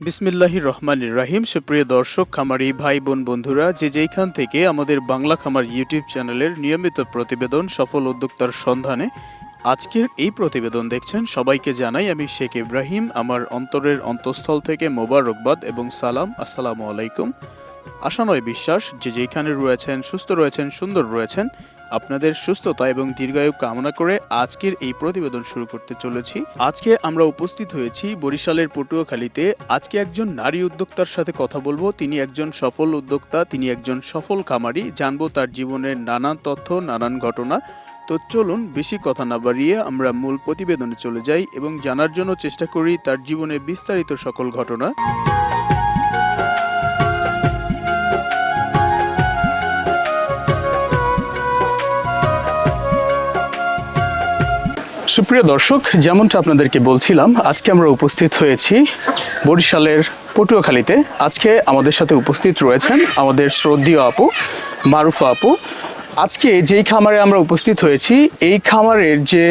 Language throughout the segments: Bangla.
বিসমিল্লাহির রহমানির রাহিম। সুপ্রিয় দর্শক খামারি ভাই বোন বন্ধুরা, যে যেইখান থেকে আমাদের বাংলা খামার ইউটিউব চ্যানেলের নিয়মিত প্রতিবেদন, সফল উদ্যোক্তার সন্ধানে আজকের এই প্রতিবেদন দেখছেন, সবাইকে জানাই আমি শেখ ইব্রাহিম, আমার অন্তরের অন্তঃস্থল থেকে মোবারকবাদ এবং সালাম। আসসালামু আলাইকুম। আশা নয় বিশ্বাস, যে যেইখানে রয়েছেন, সুস্থ রয়েছেন, সুন্দর রয়েছেন আপনাদের সুস্থতা এবং দীর্ঘায়ু কামনা করে আজকের এই প্রতিবেদন শুরু করতে চলেছি। আজকে আমরা উপস্থিত হয়েছি বরিশালের পটুয়াখালীতে। আজকে একজন নারী উদ্যোক্তার সাথে কথা বলব। তিনি একজন সফল উদ্যোক্তা, তিনি একজন সফল খামারি। জানব তার জীবনের নানান তথ্য, নানান ঘটনা। তো চলুন বেশি কথা না বাড়িয়ে আমরা মূল প্রতিবেদনে চলে যাই এবং জানার জন্য চেষ্টা করি তার জীবনে বিস্তারিত সকল ঘটনা। সুপ্রিয় দর্শক, যেমনটা আপনাদেরকে বলছিলাম, আজকে আমরা উপস্থিত হয়েছি বরিশালের পটুয়াখালীতে। আজকে আমাদের সাথে উপস্থিত রয়েছেন আমাদের শ্রদ্ধীয় আপু, মারুফা আপু আজকে যেই খামারে আমরা উপস্থিত হয়েছি, এই খামারের যে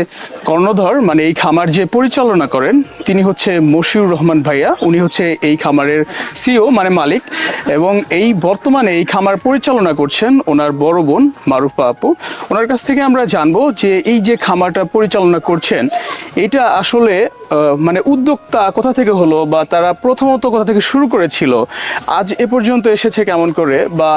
কর্ণধর মানে এই খামার যে পরিচালনা করেন, তিনি হচ্ছে মশিউর রহমান ভাইয়া। উনি হচ্ছে এই খামারের সিও মানে মালিক। এবং এই বর্তমানে এই খামার পরিচালনা করছেন ওনার বড় বোন মারুফা আপু। ওনার কাছ থেকে আমরা জানব যে এই যে খামারটা পরিচালনা করছেন, এটা আসলে মানে উদ্যোক্তা কোথা থেকে হলো বা তারা প্রথমত কোথা থেকে শুরু করেছিল? আজ এ পর্যন্ত এসেছে কেমন করে? বা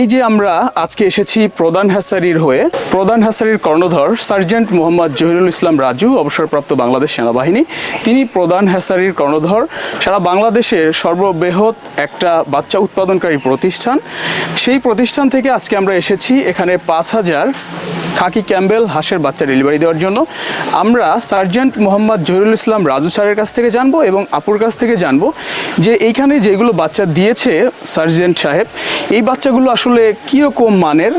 এই যে আমরা আজকে এসেছি প্রধান হ্যাসারির হয়ে, প্রধান হ্যাসারির কর্ণধর সার্জেন্ট মোহাম্মদ জহিরুল ইসলাম রাজু, অবসরপ্রাপ্ত বাংলাদেশ সেনাবাহিনী। তিনি প্রধান হ্যাসারির কর্ণধর। সারা বাংলাদেশের সর্ববৃহৎ একটা বাচ্চা উৎপাদনকারী প্রতিষ্ঠান। সেই প্রতিষ্ঠান থেকে আজকে আমরা এসেছি এখানে পাঁচ হাজার খাকি ক্যাম্বেল হাঁসের বাচ্চা ডেলিভারি দেওয়ার জন্য। আমরা সার্জেন্ট মোহাম্মদ জহিরুল ইসলাম রাজু স্যারের কাছ থেকে জানব এবং আপুর কাছ থেকে জানব যে এইখানে যেগুলো বাচ্চা দিয়েছে সার্জেন্ট সাহেব এই বাচ্চাগুলো আসলে কীরকম মানের?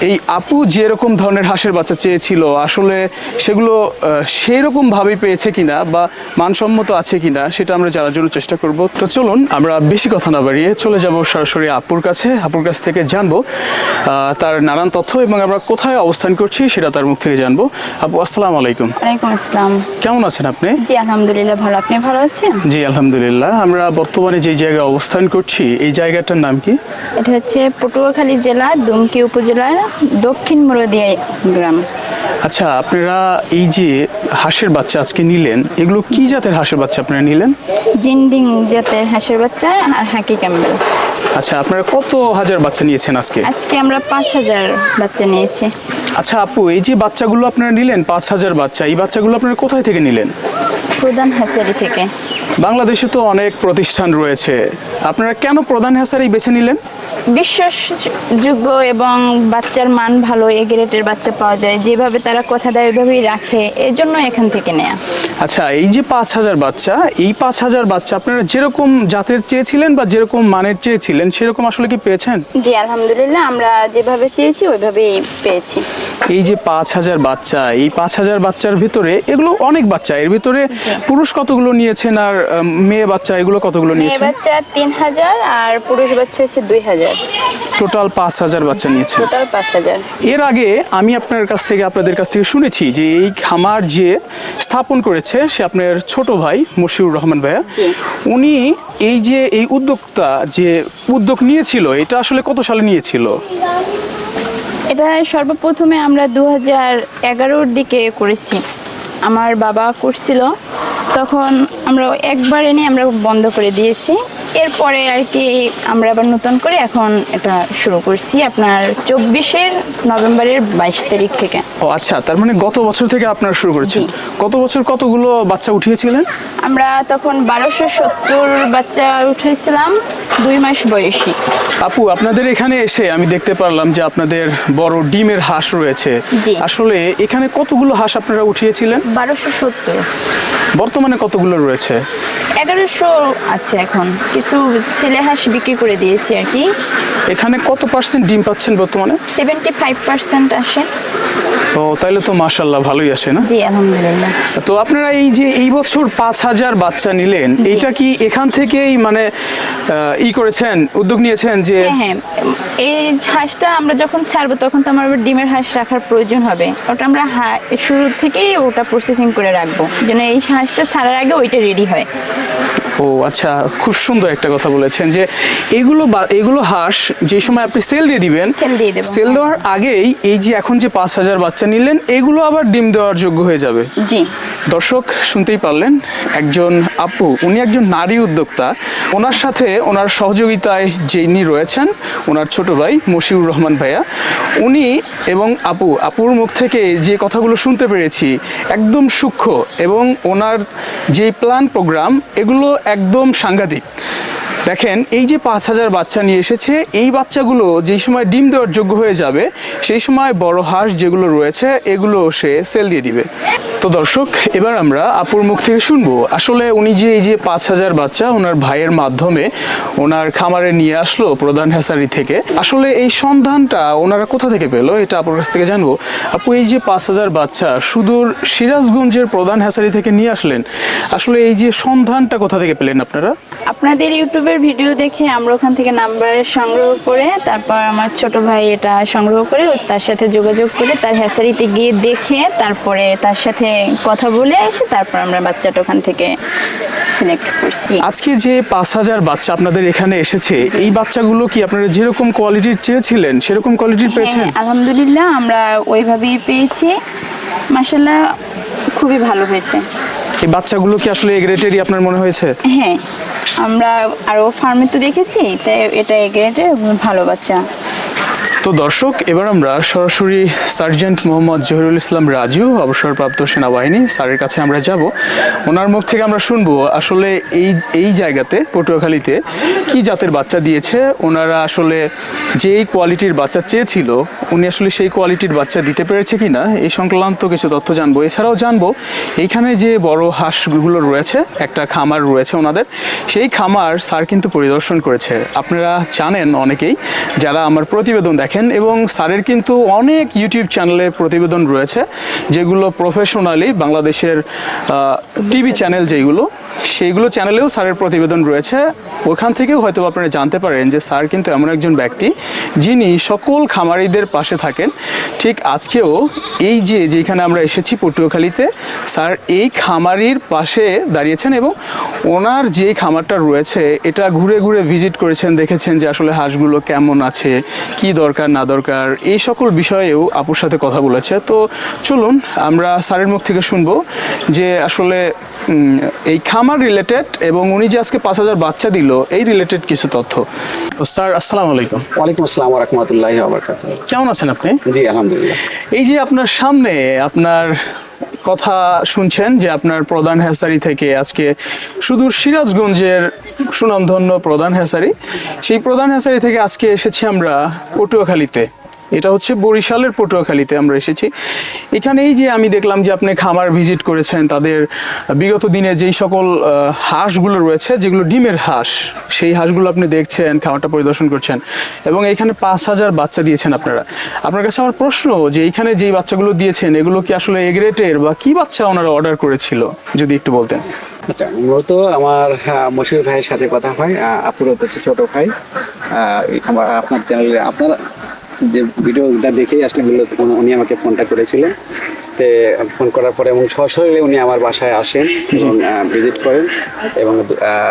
এই আপু যেরকম ধরনের হাঁসের বাচ্চা চেয়েছিল আসলে সেগুলো সেই রকমভাবেই পেয়েছে কিনা বা মানসম্মত আছে কিনা সেটা আমরা জানার জন্য চেষ্টা করব। তো চলুন আমরা বেশি কথা না বাড়িয়ে চলে যাব সরাসরি আপুর কাছে। আপুর কাছ থেকে জানব আহ, তার নানান তথ্য এবং আমরা কোথায় অবস্থান করছি সেটা তার মুখ থেকে জানব। আপু আসসালামু আলাইকুম। ওয়ালাইকুম আসসালাম। কেমন আছেন আপনি? জি আলহামদুলিল্লাহ ভালো। আপনি ভালো আছেন? জি আলহামদুলিল্লাহ। আমরা বর্তমানে যে জায়গায় অবস্থান করছি এই জায়গাটার নাম কি? এটা হচ্ছে পটুয়াখালী জেলা দুমকি উপজেলার দক্ষিণ মুরদিয়া গ্রাম। আচ্ছা আপনারা এই যে হাঁসের বাচ্চা আজকে নিলেন এগুলো কি জাতের হাঁসের বাচ্চা আপনারা নিলেন? জিন্ডিং জাতের হাঁসের বাচ্চা আর হাঁকি ক্যাম্বেল। আচ্ছা আপনারা কত হাজার বাচ্চা নিয়েছেন আজকে? আজকে আমরা পাঁচ হাজার বাচ্চা নিয়েছি। আচ্ছা আপু এই যে বাচ্চাগুলো আপনারা নিলেন পাঁচ হাজার বাচ্চা এই বাচ্চাগুলো আপনারা কোথায় থেকে নিলেন? প্রধান হাজারি থেকে? বাংলাদেশে তো অনেক প্রতিষ্ঠান রয়েছে। আপনারা কেন প্রধান হ্যাসারি বেছে নিলেন? বিশ্বাসযোগ্য এবং বাচ্চার মান ভালো এ গ্রেডের বাচ্চা পাওয়া যায় যেভাবে তারা কথা দেয় ওইভাবেই রাখে এর জন্য এখান থেকে নেয়া। আচ্ছা এই যে পাঁচ হাজার বাচ্চা এই পাঁচ হাজার বাচ্চা আপনারা যেরকম জাতের চেয়েছিলেন বা যেরকম মানের চেয়েছিলেন সেরকম আসলে কি পেয়েছেন? জি আলহামদুলিল্লাহ আমরা যেভাবে চেয়েছি ওইভাবেই পেয়েছি। এই যে পাঁচ হাজার বাচ্চা এই পাঁচ হাজার বাচ্চার ভিতরে এগুলো অনেক বাচ্চা। এর ভিতরে পুরুষ কতগুলো নিয়েছেন আর মেয়ে বাচ্চা এগুলো কতগুলো মেয়ে নিয়েছেন? বাচ্চা তিন হাজার আর পুরুষ বাচ্চা হচ্ছে দুই হাজার। টোটাল পাঁচ হাজার বাচ্চা নিয়েছে টোটাল পাঁচ হাজার। এর আগে আমি আপনার কাছ থেকে আপনাদের কাছ থেকে শুনেছি যে এই খামার যে স্থাপন করেছে সে আপনার ছোট ভাই মশিউর রহমান ভাইয়া উনি এই যে এই উদ্যোক্তা যে উদ্যোগ নিয়েছিল এটা আসলে কত সালে নিয়েছিল? এটা সর্বপ্রথমে আমরা দু হাজার এগারোর দিকে করেছি। আমার বাবা করছিল তখন আমরা একবার এনে আমরা বন্ধ করে দিয়েছি। এরপরে আর কি আমরা আবার নতুন করে এখন এটা শুরু করছি আপনার চব্বিশের নভেম্বরের বাইশ তারিখ থেকে। ও আচ্ছা তার মানে গত বছর থেকে আপনারা শুরু করেছেন। গত বছর কতগুলো বাচ্চা উঠিয়েছিলেন? আমরা তখন বারোশো সত্তর বাচ্চা উঠেছিলাম দুই মাস বয়সী। আপু আপনাদের এখানে এসে আমি দেখতে পারলাম যে আপনাদের বড় ডিমের হাঁস রয়েছে। আসলে এখানে কতগুলো হাঁস আপনারা উঠিয়েছিলেন? বারোশো সত্তর। বর্তমানে কতগুলো রয়েছে? এগারোশো আছে এখন কিছু ছেলে হাঁস বিক্রি করে দিয়েছি আর কি। এখানে কত পার্সেন্ট ডিম পাচ্ছেন বর্তমানে? সেভেন্টি ফাইভ পার্সেন্ট আসে। ও তাইলে তো মাশাল্লাহ ভালোই আসে না? জি আলহামদুলিল্লাহ। তো আপনারা এই যে এই বছর পাঁচ হাজার বাচ্চা নিলেন এটা কি এখান থেকেই মানে ই করেছেন উদ্যোগ নিয়েছেন যে হ্যাঁ হ্যাঁ। এই হাঁসটা আমরা যখন ছাড়বো তখন তো আমার ডিমের হাঁস রাখার প্রয়োজন হবে। ওটা আমরা শুরু থেকেই ওটা প্রসেসিং করে রাখব। যেন এই হাঁসটা ছাড়ার আগে ওইটা রেডি হয়। ও আচ্ছা খুব সুন্দর একটা কথা বলেছেন যে এগুলো বা- এগুলো হাঁস যে সময় আপনি সেল দিয়ে দিবেন সেল হ্যাঁ। দেওয়ার আগেই এই যে এখন যে পাঁচ হাজার বাচ্চা নিলেন এগুলো আবার ডিম দেওয়ার যোগ্য হয়ে যাবে জি দর্শক শুনতেই পারলেন একজন আপু উনি একজন নারী উদ্যোক্তা ওনার সাথে ওনার সহযোগিতায় যিনি রয়েছেন ওনার ছোট ভাই মশিউর রহমান ভাইয়া উনি এবং আপু আপুর মুখ থেকে যে কথাগুলো শুনতে পেরেছি একদম সূক্ষ্ম এবং ওনার যে প্ল্যান প্রোগ্রাম এগুলো একদম সাংঘাতিক। দেখেন, এই যে পাঁচ হাজার বাচ্চা নিয়ে এসেছে, এই বাচ্চাগুলো যেই সময় ডিম দেওয়ার যোগ্য হয়ে যাবে, সেই সময় বড় হাঁস যেগুলো রয়েছে, এগুলো সে সেল দিয়ে দিবে। তো দর্শক, এবার আমরা আপুর মুখ থেকে শুনব। আসলে উনি যে এই যে পাঁচ হাজার বাচ্চা ওনার ভাইয়ের মাধ্যমে ওনার খামারে নিয়ে আসলো প্রধান হ্যাসারি থেকে, আসলে এই সন্ধানটা ওনারা কোথা থেকে পেল এটা আপুর কাছ থেকে জানব। আপু, এই যে পাঁচ হাজার বাচ্চা, সুদূর সিরাজগঞ্জের প্রধান হ্যাসারি থেকে নিয়ে আসলেন, আসলে এই যে সন্ধানটা কোথা থেকে পেলেন আপনারা? আপনাদের ইউটিউবের ভিডিও দেখে আমরা ওখান থেকে নাম্বার সংগ্রহ করে, তারপর আমার ছোট ভাই এটা সংগ্রহ করে তার সাথে যোগাযোগ করে তার হ্যাসারিতে গিয়ে দেখে, তারপরে তার সাথে কথা বলে এসে তারপর আমরা বাচ্চাটা ওখান থেকে সিলেক্ট করছি। আজকে যে পাঁচ হাজার বাচ্চা আপনাদের এখানে এসেছে এই বাচ্চাগুলো কি আপনারা যেরকম কোয়ালিটির চেয়েছিলেন সেরকম কোয়ালিটির পেয়েছেন হ্যাঁ আলহামদুলিল্লাহ আমরা ওইভাবেই পেয়েছি। মাসাল্লাহ খুবই ভালো হয়েছে। এই বাচ্চাগুলো কি আসলে এগ্রেটেরই আপনার মনে হয়েছে? হ্যাঁ আমরা আরও ফার্মে তো দেখেছি তাই এটা এগ্রেডের ভালো বাচ্চা। তো দর্শক, এবার আমরা সরাসরি সার্জেন্ট মোহাম্মদ জহিরুল ইসলাম রাজু, অবসরপ্রাপ্ত সেনাবাহিনী, স্যারের কাছে আমরা যাব। ওনার মুখ থেকে আমরা শুনব, আসলে এই এই জায়গাতে, পটুয়াখালীতে, কি জাতের বাচ্চা দিয়েছে? ওনারা আসলে যেই কোয়ালিটির বাচ্চা চেয়েছিল, উনি আসলে সেই কোয়ালিটির বাচ্চা দিতে পেরেছে কি না এই সংক্রান্ত কিছু তথ্য জানব। এছাড়াও জানব এইখানে যে বড় হাঁসগুলো রয়েছে, একটা খামার রয়েছে ওনাদের, সেই খামার স্যার কিন্তু পরিদর্শন করেছে। আপনারা জানেন অনেকেই, যারা আমার প্রতিবেদন দেখেন এবং স্যারের কিন্তু অনেক ইউটিউব চ্যানেলে প্রতিবেদন রয়েছে যেগুলো প্রফেশনালি বাংলাদেশের টিভি চ্যানেল যেগুলো সেইগুলো চ্যানেলেও স্যারের প্রতিবেদন রয়েছে। ওখান থেকেও হয়তো আপনারা জানতে পারেন যে স্যার কিন্তু এমন একজন ব্যক্তি যিনি সকল খামারিদের পাশে থাকেন। ঠিক আজকেও এই যে যেখানে আমরা এসেছি পটুয়াখালীতে, স্যার এই খামারির পাশে দাঁড়িয়েছেন এবং ওনার যে খামারটা রয়েছে, এটা ঘুরে ঘুরে ভিজিট করেছেন, দেখেছেন যে আসলে হাঁসগুলো কেমন আছে, কি দরকার, না দরকার, এই সকল বিষয়েও আপুর সাথে কথা বলেছে। তো চলুন, আমরা স্যারের মুখ থেকে শুনব যে আসলে এই খামার রিলেটেড এবং উনি যে আজকে পাঁচ হাজার বাচ্চা দিল এই রিলেটেড কিছু তথ্য। তো স্যার আসসালামু আলাইকুম। ওয়ালাইকুম আসসালাম রহমতুল্লাহ কেমন আছেন আপনি? জি আলহামদুলিল্লাহ। এই যে আপনার সামনে আপনার কথা শুনছেন যে আপনার প্রধান হ্যাসারি থেকে আজকে শুধু সিরাজগঞ্জের সুনামধন্য প্রধান হ্যাসারি সেই প্রধান হ্যাসারি থেকে আজকে এসেছি আমরা পটুয়াখালীতে। এটা হচ্ছে বরিশালের পটুয়াখালীতে আমরা এসেছি। এখানে এই যে আমি দেখলাম যে আপনি খামার ভিজিট করেছেন তাদের বিগত দিনে যেই সকল হাঁসগুলো রয়েছে যেগুলো ডিমের হাঁস সেই হাঁসগুলো আপনি দেখছেন খামারটা পরিদর্শন করছেন এবং এখানে পাঁচ হাজার বাচ্চা দিয়েছেন আপনারা। আপনার কাছে আমার প্রশ্ন যে এইখানে যেই বাচ্চাগুলো দিয়েছেন এগুলো কি আসলে এগ্রেটের বা কি বাচ্চা ওনারা অর্ডার করেছিল? যদি একটু বলতেন। আচ্ছা মূলত আমার মশির ভাইয়ের সাথে কথা হয় আহ, আপুর হচ্ছে ছোট ভাই আমার আপনার চ্যানেলে আপনার যে ভিডিওটা দেখেই আসলে উনি আমাকে ফোনটা করেছিলেন। তে ফোন করার পরে এবং সশরীরে উনি আমার বাসায় আসেন এবং ভিজিট করেন এবং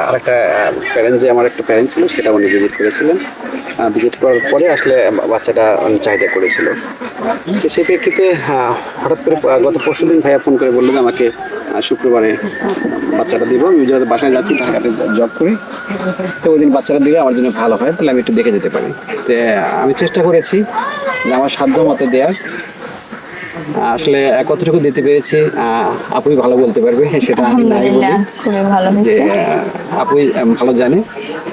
আরেকটা প্যারেন্ট যে আমার একটা প্যারেন্ট ছিল সেটা উনি ভিজিট করেছিলেন। ভিজিট করার পরে আসলে বাচ্চাটা চাহিদা করেছিল। তো সেই প্রেক্ষিতে হঠাৎ করে গত পরশু দিন ভাইয়া ফোন করে বলল যে আমাকে শুক্রবারে বাচ্চাটা দিব। আমি যেহেতু বাসায় যাচ্ছি ঢাকাতে জব করি। তো ওই দিন বাচ্চাটা দিলে আমার জন্য ভালো হয় তাহলে আমি একটু দেখে যেতে পারি। তো আমি চেষ্টা করেছি যে আমার সাধ্য মতো দেওয়ার আসলে কতটুকু দিতে পেরেছি আপুই ভালো বলতে পারবে সেটা আমি নাই বলি। যে হয়েছে আপুই ভালো জানে।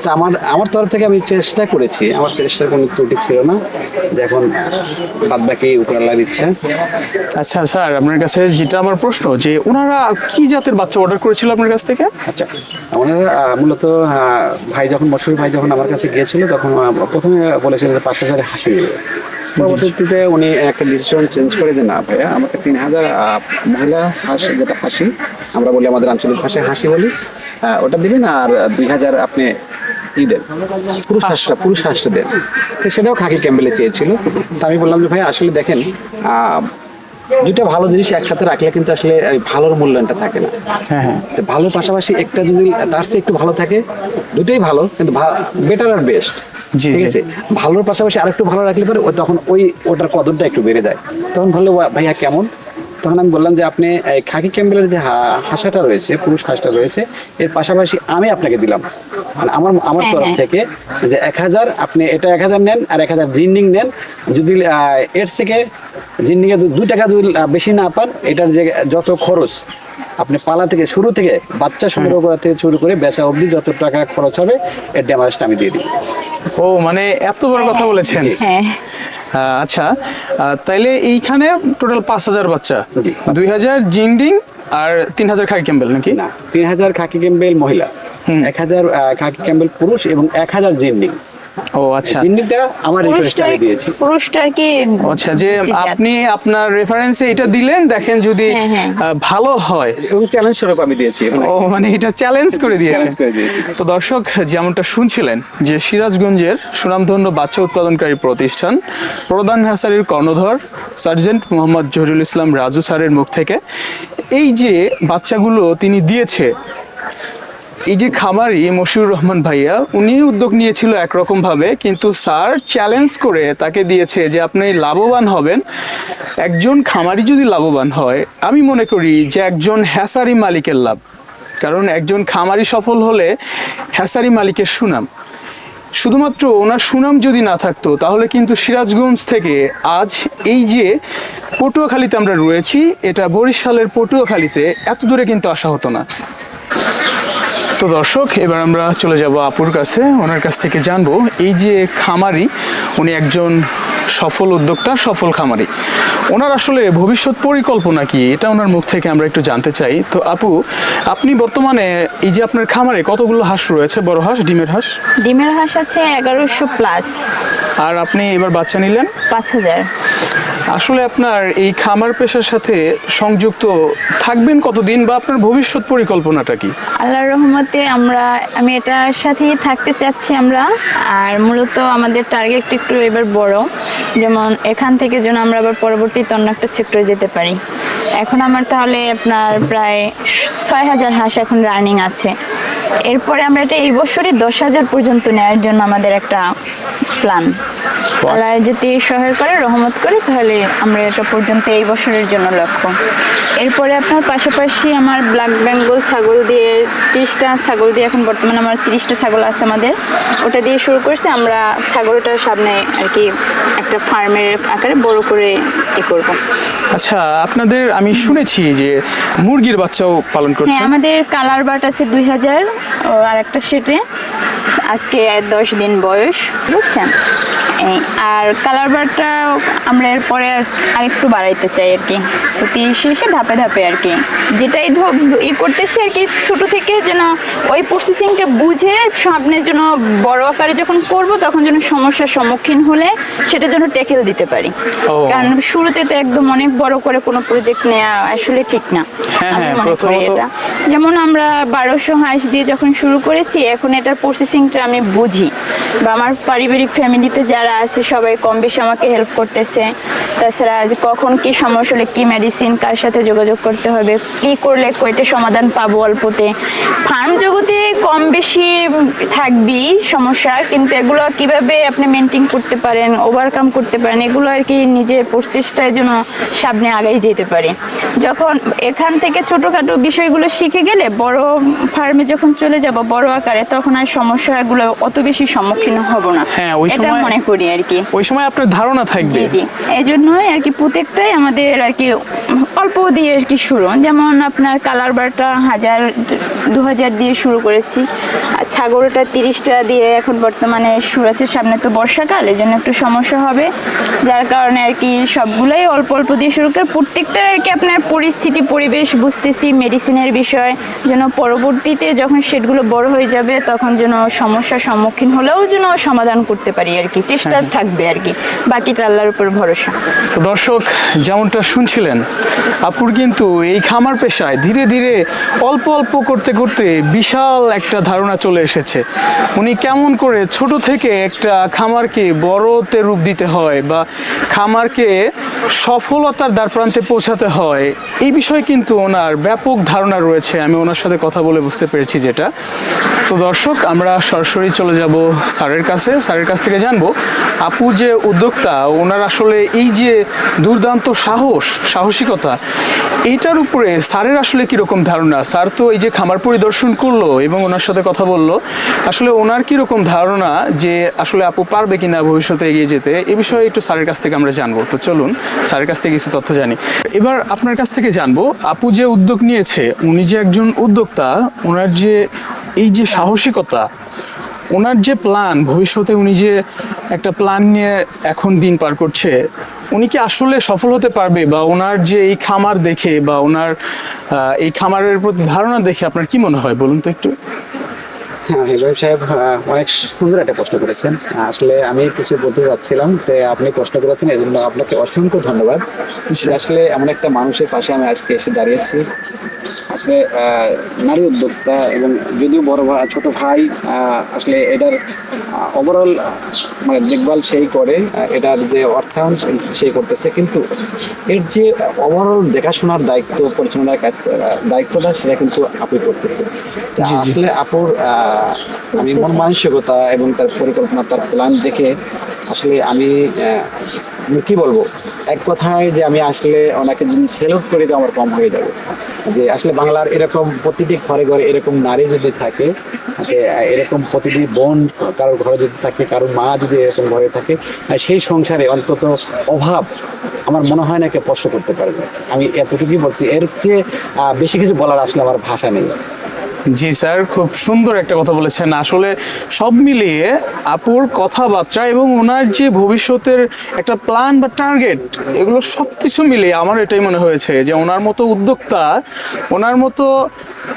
তো আমার আমার তরফ থেকে আমি চেষ্টা করেছি আমার চেষ্টার কোনো ত্রুটি ছিল না। যে এখন বাদ বাকি উপরালার ইচ্ছা। আচ্ছা স্যার আপনার কাছে যেটা আমার প্রশ্ন যে ওনারা কি জাতের বাচ্চা অর্ডার করেছিল আপনার কাছ থেকে? আচ্ছা ওনারা মূলত ভাই যখন মশুর ভাই যখন আমার কাছে গিয়েছিল তখন প্রথমে বলেছিলেন যে পাঁচ হাজার হাসি পরবর্তীতে উনি একটা ডিসিশন চেঞ্জ করে যে, না ভাইয়া, আমাকে তিন হাজার মহিলা হাঁস, যেটা হাসি, আমরা বলি আমাদের আঞ্চলিক ভাষায় হাসি বলি ওটা দিবেন আর দুই হাজার আপনি ই দেন, পুরুষ হাঁসটা পুরুষ হাঁসটা দেন। সেটাও খাকি ক্যাম্বেলে চেয়েছিল। তা আমি বললাম যে ভাই আসলে দেখেন দুইটা ভালো জিনিস একসাথে রাখলে কিন্তু আসলে ভালোর মূল্যায়নটা থাকে না। হ্যাঁ হ্যাঁ। তো ভালোর পাশাপাশি একটা যদি তার চেয়ে একটু ভালো থাকে দুটোই ভালো কিন্তু বেটার আর বেস্ট জি, ঠিক জি। আছে? ভালোর পাশাপাশি আরেকটু ভালো রাখলে পরে তখন ওই ওটার কদরটা একটু বেড়ে যায়। তখন বলল "ওয়া, ভাইয়া কেমন? তখন আমি বললাম যে আপনি এই খাকি ক্যাম্বেলের যে হা- হাঁসাটা রয়েছে পুরুষ হাঁসটা রয়েছে এর পাশাপাশি আমি আপনাকে দিলাম। মানে আমার আমার হ্যাঁ, তরফ হ্যাঁ। থেকে যে এক হাজার আপনি এটা এক হাজার নেন আর এক হাজার জিন্ডিং নেন যদি এর থেকে জিন্ডিংয়ে দুই টাকা যদি বেশি না পান এটার যে যত খরচ আপনি পালা থেকে শুরু থেকে বাচ্চা সংগ্রহ করা থেকে শুরু করে বেচা অবধি যত টাকা খরচ হবে এর ড্যামারেজটা আমি দিয়ে দিই ও মানে এত বড় কথা বলেছেন? হ্যাঁ। আচ্ছা তাইলে এইখানে টোটাল পাঁচ হাজার বাচ্চা। দুই হাজার জিংডিং আর তিন হাজার খাই ক্যাম্বেল নাকি? না তিন হাজার খাকি ক্যাম্বেল মহিলা এক হাজার খাকি ক্যাম্বেল পুরুষ এবং এক হাজার জিন্ডিং। ও আচ্ছা। জিন্ডিংটা আমার রিকোয়েস্ট দিয়েছি। পুরুষটা আর কি আচ্ছা যে আপনি আপনার রেফারেন্সে এটা দিলেন দেখেন যদি হ্যাঁ, হ্যাঁ। ভালো হয়। এবং চ্যালেঞ্জ স্বরূপ আমি দিয়েছি ও মানে এটা চ্যালেঞ্জ করে দিয়েছি। তো দর্শক যেমনটা শুনছিলেন যে সিরাজগঞ্জের সুনামধন্য বাচ্চা উৎপাদনকারী প্রতিষ্ঠান প্রধান হাসারির কর্ণধর সার্জেন্ট মোহাম্মদ জহিরুল ইসলাম রাজু স্যারের মুখ থেকে এই যে বাচ্চাগুলো তিনি দিয়েছে এই যে খামারি মশিউর রহমান ভাইয়া, উনি উদ্যোগ নিয়েছিল একরকম ভাবে কিন্তু স্যার চ্যালেঞ্জ করে তাকে দিয়েছে যে আপনি লাভবান হবেন। একজন খামারি যদি লাভবান হয়, আমি মনে করি যে একজন হ্যাসারি মালিকের লাভ। কারণ একজন খামারি সফল হলে হ্যাসারি মালিকের সুনাম। শুধুমাত্র ওনার সুনাম যদি না থাকতো, তাহলে কিন্তু সিরাজগঞ্জ থেকে আজ এই যে পটুয়াখালীতে আমরা রয়েছি, এটা বরিশালের পটুয়াখালীতে এত দূরে কিন্তু আসা হতো না। তো দর্শক এবার আমরা চলে যাব আপুর কাছে ওনার কাছ থেকে জানব। এই যে খামারি উনি একজন সফল উদ্যোক্তা সফল খামারি। ওনার আসলে ভবিষ্যৎ পরিকল্পনা কি? এটা ওনার মুখ থেকে আমরা একটু জানতে চাই। তো আপু আপনি বর্তমানে এই যে আপনার খামারে কতগুলো হাঁস রয়েছে? বড় হাঁস ডিমের হাঁস? ডিমের হাঁস আছে এগারোশো প্লাস। আর আপনি এবার বাচ্চা নিলেন? পাঁচ হাজার। আসলে আপনার এই খামার পেশার সাথে সংযুক্ত থাকবেন কতদিন বা আপনার ভবিষ্যৎ পরিকল্পনাটা কি? আল্লাহর রহমতে আমরা, আমি এটার সাথেই থাকতে চাচ্ছি আমরা। আর মূলত আমাদের টার্গেট একটু এবার বড়। যেমন এখান থেকে যেন আমরা আবার পরবর্তীতে অন্য একটা সেক্টরে যেতে পারি। এখন আমার তাহলে আপনার প্রায় ছয় হাজার হাঁস এখন রানিং আছে। এরপরে আমরা এটা এই বছরই দশ হাজার পর্যন্ত নেওয়ার জন্য আমাদের একটা প্ল্যান আল্লাহ যদি সহায় করে রহমত করে তাহলে আমরা এটা পর্যন্ত এই বছরের জন্য লক্ষ্য। এরপরে আপনার পাশাপাশি আমার ব্ল্যাক বেঙ্গল ছাগল দিয়ে তিরিশটা ছাগল দিয়ে এখন বর্তমানে আমার তিরিশটা ছাগল আছে আমাদের। ওটা দিয়ে শুরু করছি আমরা ছাগলটার সামনে আর কি একটা ফার্মের আকারে বড় করে ই করব। আচ্ছা আপনাদের আমি শুনেছি যে মুরগির বাচ্চাও পালন হ্যাঁ করছেন। আমাদের কালার বাট আছে দুই হাজার। আর একটা সেটে। আজকে দশ দিন বয়স বুঝছেন? আর কালার বারটা আমরা এরপরে আর একটু বাড়াইতে চাই আর কি। প্রতি শেষে ধাপে ধাপে আর কি। যেটাই ই করতেছি আর কি ছোট থেকে যেন ওই প্রসেসিংটা বুঝে সামনের জন্য বড় আকারে যখন করব তখন যেন সমস্যার সম্মুখীন হলে সেটা যেন টেকেল দিতে পারি। কারণ শুরুতে তো একদম অনেক বড় করে কোনো প্রজেক্ট নেওয়া আসলে ঠিক না। হ্যাঁ, হ্যাঁ, মনে যেমন আমরা বারোশো হাঁস দিয়ে যখন শুরু করেছি এখন এটার প্রসেসিংটা আমি বুঝি। বা আমার পারিবারিক ফ্যামিলিতে যারা আছে সবাই কম বেশি আমাকে হেল্প করতেছে। তাছাড়া কখন কি সমস্যা হলে কি মেডিসিন কার সাথে যোগাযোগ করতে হবে কি করলে কয়টা সমাধান পাবো অল্পতে। ফার্ম জগতে কম বেশি থাকবেই সমস্যা কিন্তু এগুলো কীভাবে আপনি মেনটেন করতে পারেন ওভারকাম করতে পারেন এগুলো আর কি নিজের প্রচেষ্টায় জন্য সামনে আগাই যেতে পারে। যখন এখান থেকে ছোটখাটো বিষয়গুলো শিখে গেলে বড় ফার্মে যখন চলে যাব বড় আকারে তখন আর সমস্যাগুলো অত বেশি সম্মুখীন হব না। হ্যাঁ, ওই সময়- মনে করি। আর কি। ওই সময় আপনার ধারণা থাকবে। জি জি। এই জন্যই আর কি প্রত্যেকটাই আমাদের আর কি অল্প দিয়ে আর কি শুরু। যেমন আপনার কালার বারটা হাজার দু হাজার দিয়ে শুরু করেছি। আর ছাগলটা তিরিশটা দিয়ে এখন বর্তমানে শুরু আছে। সামনে তো বর্ষাকাল এই জন্য একটু সমস্যা হবে। যার কারণে আর কি সবগুলোই অল্প অল্প দিয়ে শুরু করে প্রত্যেকটা আর কি আপনার পরিস্থিতি পরিবেশ বুঝতেছি মেডিসিনের বিষয়। যেন পরবর্তীতে যখন সেটগুলো বড় হয়ে যাবে তখন যেন সমস্যার সম্মুখীন হলেও যেন সমাধান করতে পারি আর কি। চেষ্টা চেষ্টা থাকবে আর কি। বাকিটা আল্লাহর উপর ভরসা। তো দর্শক যেমনটা শুনছিলেন আপুর কিন্তু এই খামার পেশায় ধীরে ধীরে অল্প অল্প করতে করতে বিশাল একটা ধারণা চলে এসেছে। উনি কেমন করে ছোট থেকে একটা খামারকে বড়তে রূপ দিতে হয় বা খামারকে সফলতার দ্বার প্রান্তে পৌঁছাতে হয় এই বিষয়ে কিন্তু ওনার ব্যাপক ধারণা রয়েছে। আমি ওনার সাথে কথা বলে বুঝতে পেরেছি যেটা। তো দর্শক আমরা সরাসরি চলে যাব স্যারের কাছে। স্যারের কাছ থেকে জানব আপু যে উদ্যোক্তা, ওনার আসলে এই যে দুর্দান্ত সাহস, সাহসিকতা এইটার উপরে স্যারের আসলে কীরকম ধারণা? স্যার তো এই যে খামার পরিদর্শন করল এবং ওনার সাথে কথা বলল। আসলে ওনার কীরকম ধারণা যে আসলে আপু পারবে কিনা ভবিষ্যতে এগিয়ে যেতে? এ বিষয়ে একটু স্যারের কাছ থেকে আমরা জানব। তো চলুন, স্যারের কাছ থেকে কিছু তথ্য জানি। এবার আপনার কাছ থেকে জানব, আপু যে উদ্যোগ নিয়েছে, উনি যে একজন উদ্যোক্তা, ওনার যে এই যে সাহসিকতা ওনার যে প্ল্যান ভবিষ্যতে উনি যে একটা প্ল্যান নিয়ে এখন দিন পার করছে, উনি কি আসলে সফল হতে পারবে? বা ওনার যে এই খামার দেখে বা ওনার এই খামারের প্রতি ধারণা দেখে আপনার কি মনে হয়? বলুন তো একটু। ইব্রাহিম সাহেব অনেক সুন্দর একটা প্রশ্ন করেছেন। আসলে আমি কিছু বলতে চাচ্ছিলাম তো আপনি প্রশ্ন করেছেন এর জন্য আপনাকে অসংখ্য ধন্যবাদ। আসলে এমন একটা মানুষের পাশে আমি আজকে এসে দাঁড়িয়েছি। আসলে নারী উদ্যোক্তা এবং যদিও বড় ভাই ছোট ভাই আসলে এটার ওভারঅল মানে দেখভাল সেই করে এটার যে অর্থায়ন সে- সেই করতেছে। কিন্তু এর যে ওভারঅল দেখাশোনার দায়িত্ব পরিচালনার দায়িত্বটা সেটা কিন্তু আপনি করতেছে। আসলে আপুর আহ, আমি মন মানসিকতা এবং তার পরিকল্পনা তার প্ল্যান দেখে আসলে আমি কি বলব? এক কথায় যে আমি আসলে ওনাকে যদি সেলুট করি তো আমার কম হয়ে যাবে। যে আসলে বাংলার এরকম প্রতিটি ঘরে ঘরে এরকম নারী যদি থাকে এরকম প্রতিটি বোন কারোর ঘরে যদি থাকে কারোর মা যদি এরকম ঘরে থাকে সেই সংসারে অন্তত অভাব আমার মনে হয় না কে স্পর্শ করতে পারবে। আমি এতটুকুই বলছি এর চেয়ে বেশি কিছু বলার আসলে আমার ভাষা নেই। জি স্যার, খুব সুন্দর একটা কথা বলেছেন। আসলে সব মিলিয়ে আপুর কথাবার্তা এবং ওনার যে ভবিষ্যতের একটা প্ল্যান বা টার্গেট এগুলো সব কিছু মিলিয়ে আমার এটাই মনে হয়েছে যে ওনার মতো উদ্যোক্তা, ওনার মতো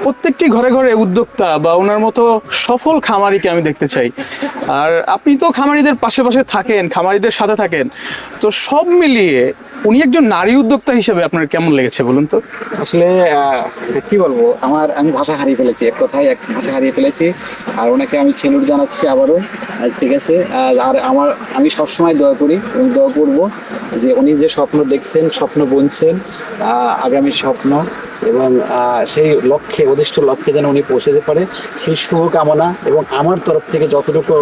প্রত্যেকটি ঘরে ঘরে উদ্যোক্তা বা ওনার মতো সফল খামারিকে আমি দেখতে চাই। আর আপনি তো খামারিদের পাশে পাশে থাকেন, খামারিদের সাথে থাকেন। তো সব মিলিয়ে উনি একজন নারী উদ্যোক্তা হিসেবে আপনার কেমন লেগেছে বলুন তো? আসলে কি বলব? আমার, আমি ভাষা হারিয়ে এক কথায় এক ভাষা হারিয়ে ফেলেছি। আর ওনাকে আমি ছেলুট জানাচ্ছি আবারও। ঠিক আছে। আর আমার আমি সবসময় দোয়া করি এবং দোয়া করব যে উনি যে স্বপ্ন দেখছেন স্বপ্ন বুনছেন আগামী স্বপ্ন এবং সেই লক্ষ্যে অদিষ্ট লক্ষ্যে যেন উনি পৌঁছে যেতে পারে। সেই শুভকামনা এবং আমার তরফ থেকে যতটুকু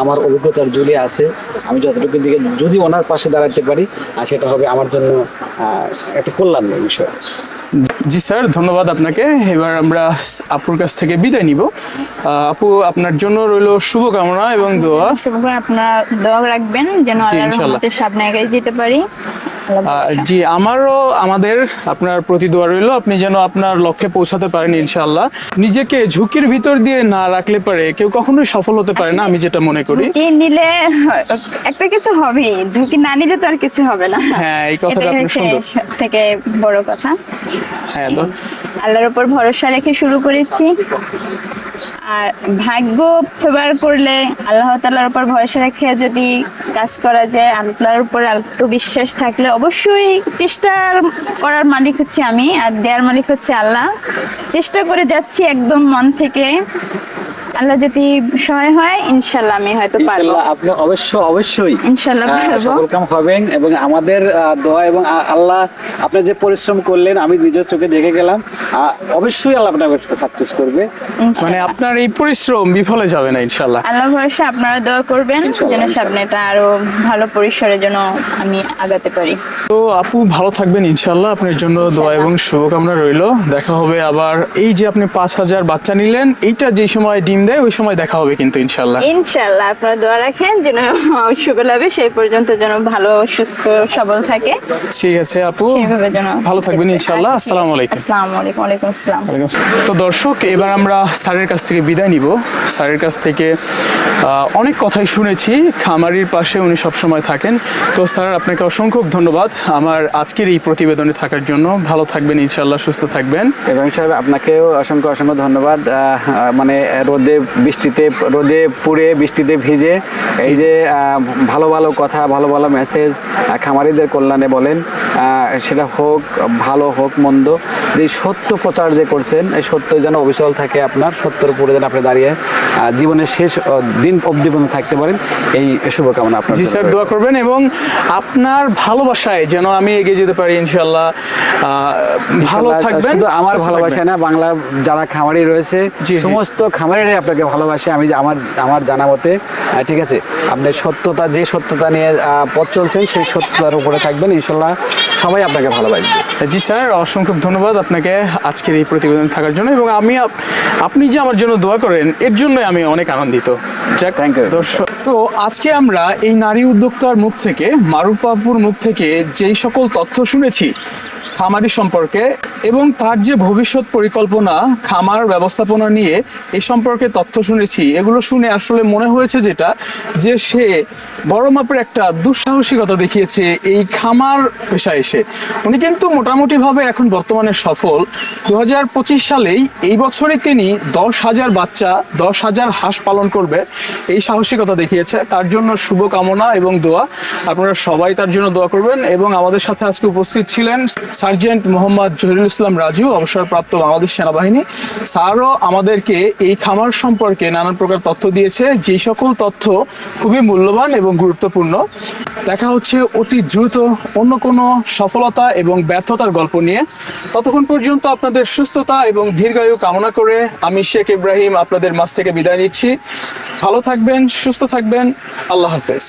আমার অভিজ্ঞতার জুড়ে আছে আমি যতটুকু দিকে যদি ওনার পাশে দাঁড়াতে পারি আর সেটা হবে আমার জন্য একটা কল্যাণের বিষয়। জি স্যার ধন্যবাদ আপনাকে। এবার আমরা আপুর কাছ থেকে বিদায় নিব। আপু আপনার জন্য রইল শুভকামনা এবং দোয়া। শুভকামনা আপনারা দোয়া রাখবেন যেন আল্লাহর রহমতে রহমতের সামনে এগিয়ে যেতে পারি। জি আমারও আমাদের আপনার প্রতি দোয়া রইল আপনি যেন আপনার লক্ষ্যে পৌঁছাতে পারেন ইনশাল্লাহ নিজেকে ঝুঁকির ভিতর দিয়ে না রাখলে পারে কেউ কখনোই সফল হতে পারে না আমি যেটা মনে করি। ঝুঁকি নিলে একটা কিছু হবে ঝুঁকি না নিলে তো আর কিছু হবে না। হ্যাঁ, এই কথাটা আপনার সুন্দর। সব থেকে বড় কথা। হ্যাঁ তো আল্লাহর উপর ভরসা রেখে শুরু করেছি। আর ভাগ্য ফেভার করলে আল্লাহ তালার উপর ভরসা রেখে যদি কাজ করা যায় আল্লাহর উপর আত্মবিশ্বাস থাকলে অবশ্যই চেষ্টা করার মালিক হচ্ছে আমি আর দেয়ার মালিক হচ্ছে আল্লাহ। চেষ্টা করে যাচ্ছি একদম মন থেকে। আল্লাহ যদি সহায় হয় ইনশাল্লাহ আমি হয়তো পারব। আপনি অবশ্য অবশ্যই। ইনশাল্লাহ আহ, পারব। সফল হবেন এবং আমাদের দোয়া এবং আল্লাহ আপনি যে পরিশ্রম করলেন আমি নিজের চোখে দেখে গেলাম। অবশ্যই আল্লাহ আপনাকে সাকসেস করবে। মানে আপনার এই পরিশ্রম বিফলে যাবে না ইনশাআল্লাহ আল্লাহ ভরসা আপনারা দোয়া করবেন যেন সামনে এটা আরও ভালো পরিসরের জন্য আমি আগাতে পারি। তো আপু ভালো থাকবেন ইনশাল্লাহ। আপনার জন্য দোয়া এবং শুভকামনা রইল। দেখা হবে আবার। এই যে আপনি পাঁচ হাজার বাচ্চা নিলেন এইটা যে সময় ডিম দেয় ওই সময় দেখা হবে কিন্তু ইনশাল্লাহ। ইনশাল্লাহ আপনারা দোয়া রাখেন যেন হবে সেই পর্যন্ত যেন ভালো সুস্থ সবল থাকে। ঠিক আছে আপু ভালো থাকবেন ইনশাল্লাহ। আসসালামু আলাইকুম। আসসালামু আলাইকুম ওয়ালাইকুম আসসালাম। তো দর্শক এবার আমরা স্যারের কাছ থেকে বিদায় নিব। স্যারের কাছ থেকে অনেক কথাই শুনেছি খামারির পাশে উনি সবসময় থাকেন। তো স্যার আপনাকে অসংখ্য ধন্যবাদ আমার আজকের এই প্রতিবেদনে থাকার জন্য। ভালো থাকবেন ইনশাল্লাহ সুস্থ থাকবেন। এবং সাহেব আপনাকেও অসংখ্য অসংখ্য ধন্যবাদ। মানে রোদে বৃষ্টিতে রোদে পুড়ে বৃষ্টিতে ভিজে এই যে ভালো ভালো কথা ভালো ভালো মেসেজ খামারিদের কল্যাণে বলেন সেটা হোক ভালো হোক মন্দ। যে সত্য প্রচার যে করছেন এই সত্য যেন অবিচল থাকে আপনার সত্যের উপরে যেন আপনি দাঁড়িয়ে জীবনের শেষ দিন অবধি পর্যন্ত থাকতে পারেন এই শুভকামনা আপনার জি স্যার দোয়া করবেন এবং আপনার ভালোবাসায় যেন আমি এগিয়ে যেতে পারি ইনশাল্লাহ ভালো থাকবেন। শুধু আমার সুস্থ ভালোবাসা না বাংলার যারা খামারি রয়েছে। সমস্ত খামারিরাই আপনাকে ভালোবাসে আমি আমার আমার জানা মতে ঠিক আছে? আপনি সত্যতা যে সত্যতা নিয়ে পথ চলছেন সেই সত্যতার উপরে থাকবেন ইনশাল্লাহ সবাই আপনাকে ভালোবাসবে। জি স্যার অসংখ্য ধন্যবাদ আপনাকে আজকের এই প্রতিবেদন থাকার জন্য এবং আমি আপ- আপনি যে আমার জন্য দোয়া করেন এর জন্য আমি অনেক আনন্দিত। যাক Thank you. দর্শক তো আজকে আমরা এই নারী উদ্যোক্তার মুখ থেকে মারুপাপুর মুখ থেকে যেই সকল তথ্য শুনেছি খামারি সম্পর্কে এবং তার যে ভবিষ্যৎ পরিকল্পনা, খামার ব্যবস্থাপনা নিয়ে এই সম্পর্কে তথ্য শুনেছি। এগুলো শুনে আসলে মনে হয়েছে যেটা, যে সে বড় মাপের একটা দুঃসাহসিকতা দেখিয়েছে এই খামার পেশায় এসে। উনি কিন্তু মোটামুটিভাবে এখন বর্তমানে সফল। দু সালেই এই বছরই তিনি দশ হাজার বাচ্চা, দশ হাজার হাঁস পালন করবে এই সাহসিকতা দেখিয়েছে। তার জন্য শুভকামনা এবং দোয়া। আপনারা সবাই তার জন্য দোয়া করবেন এবং আমাদের সাথে আজকে উপস্থিত ছিলেন সার্জেন্ট মোহাম্মদ জহিরুল ইসলাম রাজু, অবসরপ্রাপ্ত বাংলাদেশ সেনাবাহিনী। স্যারও আমাদেরকে এই খামার সম্পর্কে নানান প্রকার তথ্য দিয়েছে। যেই সকল তথ্য খুবই মূল্যবান এবং গুরুত্বপূর্ণ। দেখা হচ্ছে অতি দ্রুত অন্য কোনো সফলতা এবং ব্যর্থতার গল্প নিয়ে। ততক্ষণ পর্যন্ত আপনাদের সুস্থতা এবং দীর্ঘায়ু কামনা করে আমি শেখ ইব্রাহিম আপনাদের মাছ থেকে বিদায় নিচ্ছি। ভালো থাকবেন, সুস্থ থাকবেন। আল্লাহ হাফেজ।